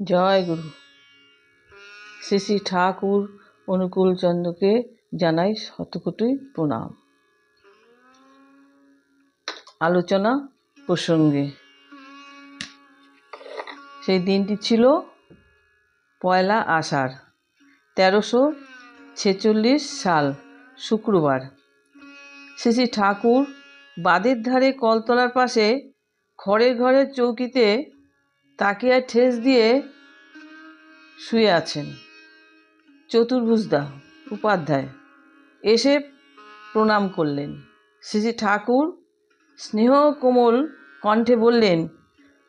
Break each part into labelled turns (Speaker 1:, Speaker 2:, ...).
Speaker 1: জয় গুরু। শ্রী শ্রী ঠাকুর অনুকূল চন্দ্রকে জানাই শতকোটি প্রণাম। আলোচনা প্রসঙ্গে। সেই দিনটি ছিল পয়লা আষাঢ়, তেরোশো ছেচল্লিশ সাল, শুক্রবার। শ্রী শ্রী ঠাকুর বাদের ধারে কলতলার পাশে খড়ের ঘরের চৌকিতে তাকিয়ায় ঠেস দিয়ে শুয়ে আছেন। চতুর্ভুজদা, উপাধ্যায়, এসে প্রণাম করলেন। শ্রী শ্রী ঠাকুর স্নেহ কোমল কণ্ঠে বললেন,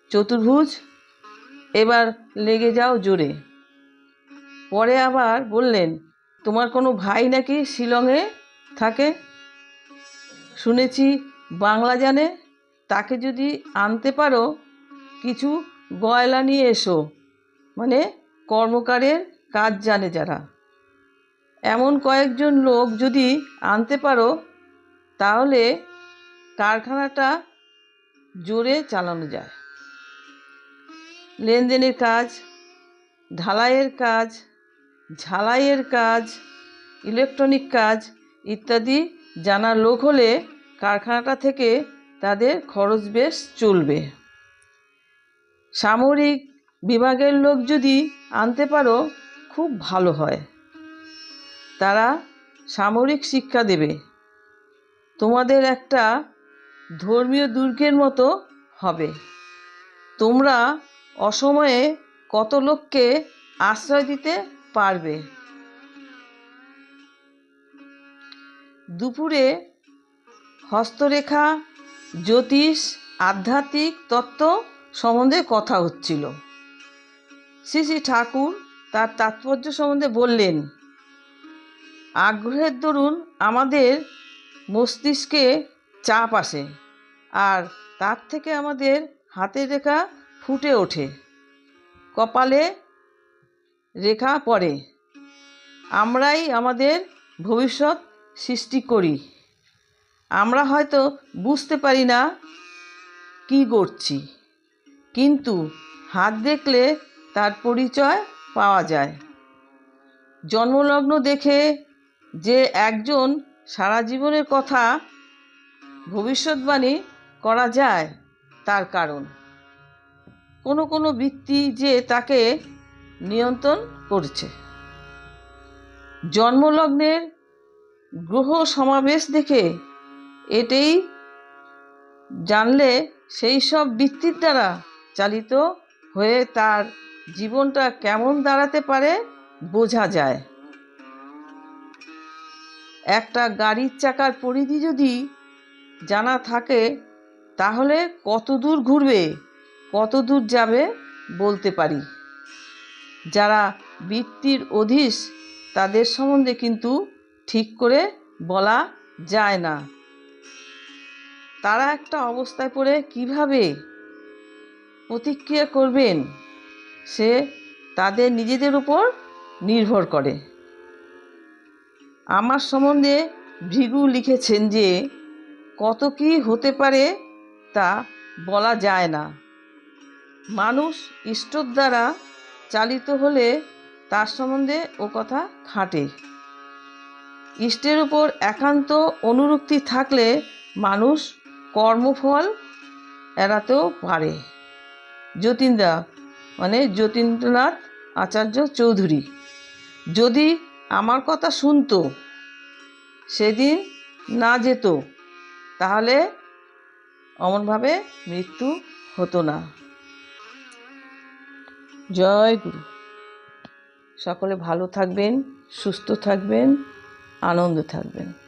Speaker 1: চতুর্ভুজ, এবার লেগে যাও জোরে। পরে আবার বললেন, তোমার কোনো ভাই নাকি শিলংয়ে থাকে? শুনেছি বাংলা জানে, তাকে যদি আনতে পারো, কিছু গয়লা নিয়ে এসো। মানে কর্মকারের কাজ জানে যারা। এমন কয়েকজন লোক যদি আনতে পারো, তাহলে কারখানাটা জোরে চালানো যায়। লেনদেনের কাজ, ঢালাইয়ের কাজ, ঝালাইয়ের কাজ, ইলেকট্রনিক কাজ ইত্যাদি জানা লোক হলে কারখানাটা থেকে তাদের খরচ বেশ চলবে। সামরিক বিভাগের লোক যদি আনতে পারো, খুব ভালো হয়। তারা সামরিক শিক্ষা দেবে। তোমাদের একটা ধর্মীয় দুর্গের মতো হবে। তোমরা অসময়ে কত লোককে আশ্রয় দিতে পারবে? দুপুরে হস্তরেখা, জ্যোতিষ, আধ্যাত্মিক তত্ত্ব সম্বন্ধে কথা হচ্ছিল। শ্রী শ্রী ঠাকুর তার তাৎপর্য সম্বন্ধে বললেন, আগ্রহের দরুন আমাদের মস্তিষ্কে চাপ আসে আর তার থেকে আমাদের হাতের রেখা ফুটে ওঠে, কপালে রেখা পড়ে। আমরাই আমাদের ভবিষ্যৎ সৃষ্টি করি। আমরা হয়তো বুঝতে পারি না কী করছি, কিন্তু হাত দেখলে তার পরিচয় পাওয়া যায়। জন্মলগ্ন দেখে যে একজন সারা জীবনের কথা ভবিষ্যৎবাণী করা যায় তার কারণ। কোনো কোনো বৃত্তি যে তাকে নিয়ন্ত্রণ করছে। জন্মলগ্নের গ্রহ সমাবেশ দেখে এটাই জানলে সেই সব বৃত্তির দ্বারা চালিত হয়ে তার জীবনটা কেমন দাঁড়াতে পারে বোঝা যায়। একটা গাড়ির চাকার পরিধি যদি জানা থাকে, তাহলে কত দূর ঘুরবে, কত দূর যাবে বলতে পারি। যারা বৃত্তির অধীশ, তাদের সম্বন্ধে কিন্তু ঠিক করে বলা যায় না। তারা একটা অবস্থায় পড়ে কীভাবে প্রতিক্রিয়া করবেন? সে তাদের নিজেদের উপর নির্ভর করে। আমার সম্বন্ধে ভৃগু লিখেছেন যে, কত কি হতে পারে তা বলা যায় না। মানুষ ইষ্টর দ্বারা চালিত হলে তার সম্বন্ধে ও কথা খাটে। ইষ্টের উপর একান্ত অনুরক্তি থাকলে মানুষ কর্মফল এড়াতেও পারে। যতীন্দ্রা মানে যতীন্দ্রনাথ আচার্য চৌধুরী। যদি আমার কথা শুনতো, সেদিন না যেত, তাহলে অমনভাবে মৃত্যু হতো না। জয় গুরু। সকলে ভালো থাকবেন, সুস্থ থাকবেন, আনন্দ থাকবেন।